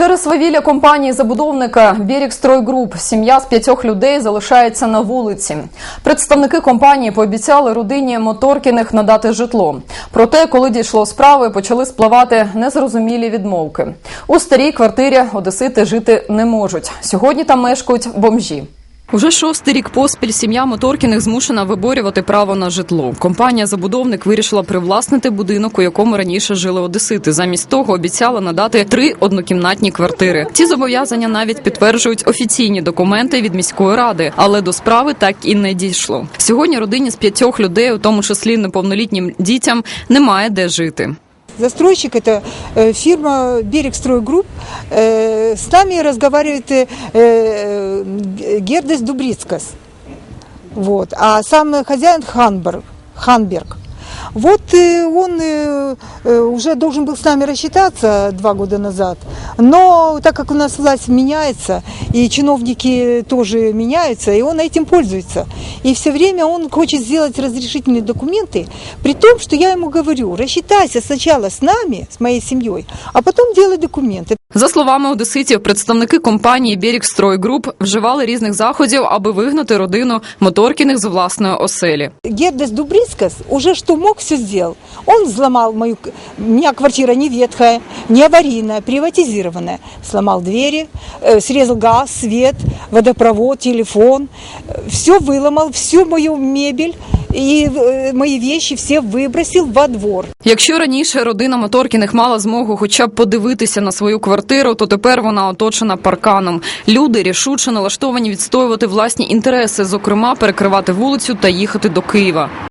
Через свавілля компанії забудовника «Бірікстройгруп» сім'я з п'ятьох людей залишається на вулиці. Представники компанії пообіцяли родині Моторкіних надати житло. Проте, коли дійшло справи, почали спливати незрозумілі відмовки. У старій квартирі одесити жити не можуть. Сьогодні там мешкають бомжі. Уже шостий рік поспіль сім'я Моторкіних змушена виборювати право на житло. Компанія забудовник вирішила привласнити будинок, у якому раніше жили одесити. Замість того обіцяла надати три однокімнатні квартири. Ці зобов'язання навіть підтверджують офіційні документи від міської ради, але до справи так і не дійшло. Сьогодні родині з п'ятьох людей, у тому числі неповнолітнім дітям, немає де жити. Застройщик это э, фирма Берегстройгрупп. Э, С нами разговаривает э, э, Гердес Дубрицкас. Вот. А сам хозяин Ханберг. Ханберг. Вот э, он э, э, уже должен был с нами рассчитаться два года назад, но так как у нас власть меняется, и чиновники тоже меняются, и он этим пользуется. И все время он хочет сделать разрешительные документы, при том, что я ему говорю, рассчитайся сначала с нами, с моей семьей, а потом делай документы. За словами одеситів, представники компанії «Бірікстройгруп» вживали різних заходів, аби вигнати родину Моторкіних з власної оселі. Гердес Дубрицкас уже что мог, все сделал. Он взломал мою... к- У меня квартира не ветхая, не аварийная, приватизированная. Сломал двери, э, срезал газ, свет, водопровод, телефон. Все выломал, всю мою мебель и э, мои вещи все выбросил во двор. Якщо раніше родина Моторкіних мала змогу хоча б подивитися на свою квартиру, то тепер вона оточена парканом. Люди рішуче налаштовані відстоювати власні інтереси, зокрема перекривати вулицю та їхати до Києва.